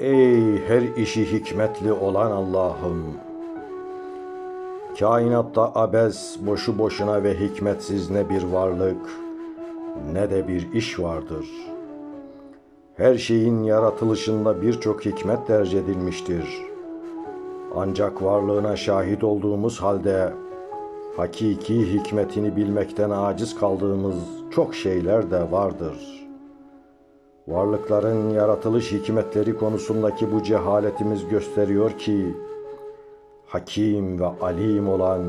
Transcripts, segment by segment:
Ey her işi hikmetli olan Allah'ım! Kainatta abes, boşu boşuna ve hikmetsiz ne bir varlık, ne de bir iş vardır. Her şeyin yaratılışında birçok hikmet derc edilmiştir. Ancak varlığına şahit olduğumuz halde hakiki hikmetini bilmekten aciz kaldığımız çok şeyler de vardır. Varlıkların yaratılış hikmetleri konusundaki bu cehaletimiz gösteriyor ki hakim ve alim olan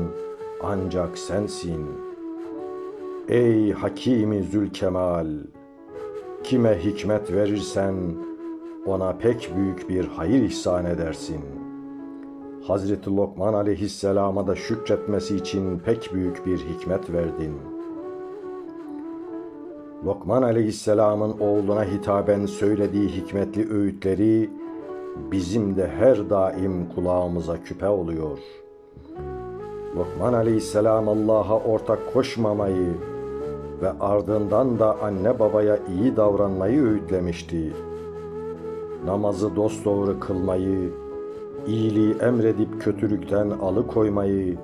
ancak sensin. Ey Hakimi Zülkemal! Kime hikmet verirsen ona pek büyük bir hayır ihsan edersin. Hazreti Lokman aleyhisselama da şükretmesi için pek büyük bir hikmet verdin. Lokman aleyhisselamın oğluna hitaben söylediği hikmetli öğütleri bizim de her daim kulağımıza küpe oluyor. Lokman aleyhisselam Allah'a ortak koşmamayı ve ardından da anne babaya iyi davranmayı öğütlemişti. Namazı dosdoğru kılmayı, iyiliği emredip kötülükten alıkoymayı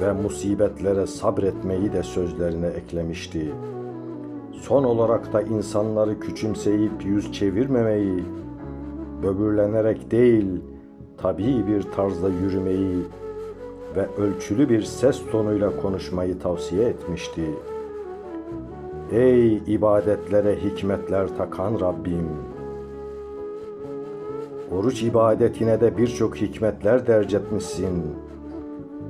ve musibetlere sabretmeyi de sözlerine eklemişti. Son olarak da insanları küçümseyip yüz çevirmemeyi, böbürlenerek değil, tabii bir tarzda yürümeyi ve ölçülü bir ses tonuyla konuşmayı tavsiye etmişti. Ey ibadetlere hikmetler takan Rabbim! Oruç ibadetine de birçok hikmetler derc etmişsin.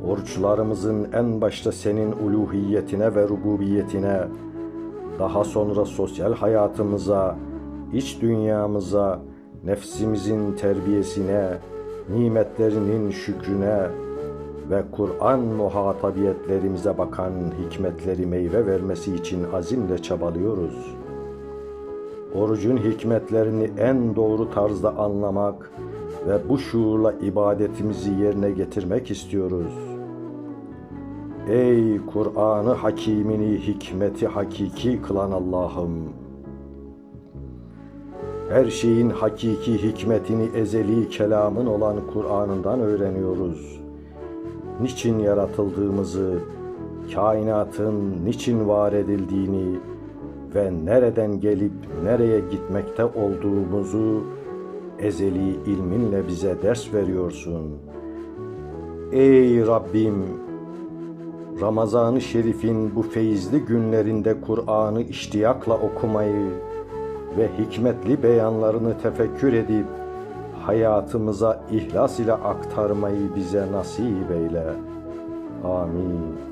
Oruçlarımızın en başta senin uluhiyetine ve rububiyetine, daha sonra sosyal hayatımıza, iç dünyamıza, nefsimizin terbiyesine, nimetlerinin şükrüne ve Kur'an muhatabiyetlerimize bakan hikmetleri meyve vermesi için azimle çabalıyoruz. Orucun hikmetlerini en doğru tarzda anlamak ve bu şuurla ibadetimizi yerine getirmek istiyoruz. Ey Kur'an'ı hakimini hikmeti hakiki kılan Allah'ım! Her şeyin hakiki hikmetini ezeli kelamın olan Kur'an'ından öğreniyoruz. Niçin yaratıldığımızı, kainatın niçin var edildiğini ve nereden gelip nereye gitmekte olduğumuzu ezeli ilminle bize ders veriyorsun. Ey Rabbim! Ramazan-ı Şerif'in bu feyizli günlerinde Kur'an'ı iştiyakla okumayı ve hikmetli beyanlarını tefekkür edip hayatımıza ihlas ile aktarmayı bize nasip eyle. Amin.